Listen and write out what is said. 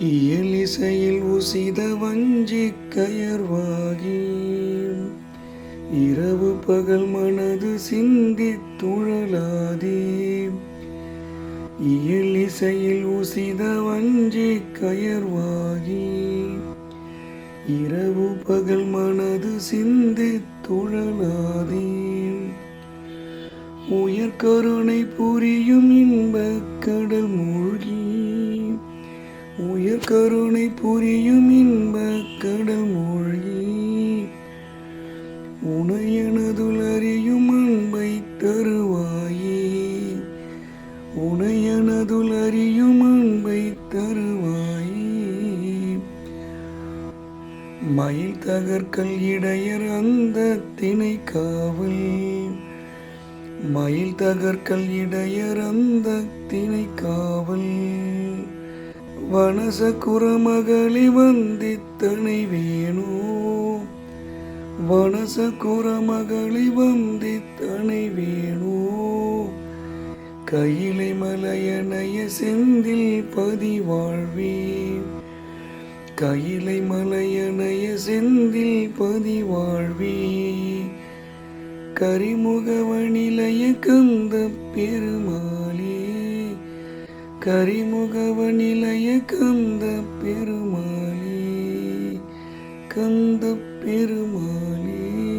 இயலிசையில் உசித வஞ்சி கயர்வாகி. இரவு பகல் மனது சிந்தி துழலாதே. இயலிசையில் உசித வஞ்சி கயர்வாகி. இரவு பகல் மனது சிந்தி துழலாதே. உயர் கருணை புரியும் இன்பக் கடல் உயர் கருணை புரியும் இன்ப கடல் மூழ்கி உனையனதுள் அறியும் அன்பை தருவாயே. உனையனதுள் அறியும் அன்பை தருவாயே. மயில் தகர்க்கல் இடையர் அந்த திணை காவல் மயில் தகர்க்கல் இடையர் அந்த திணை காவல். வனச குரமகளி வந்தித்தனை வேணோ. வனச குரமகளி வந்தித்தனை வேணோ. கையிலை மலையனைய செந்தில் பதிவாழ்வே. கையிலை மலையனைய செந்தில் பதிவாழ்வே. கரிமுகவனிலைய கந்த பெருமா கரிமுகவ நிலைய கந்த பெருமாளே கந்த பெருமாளே.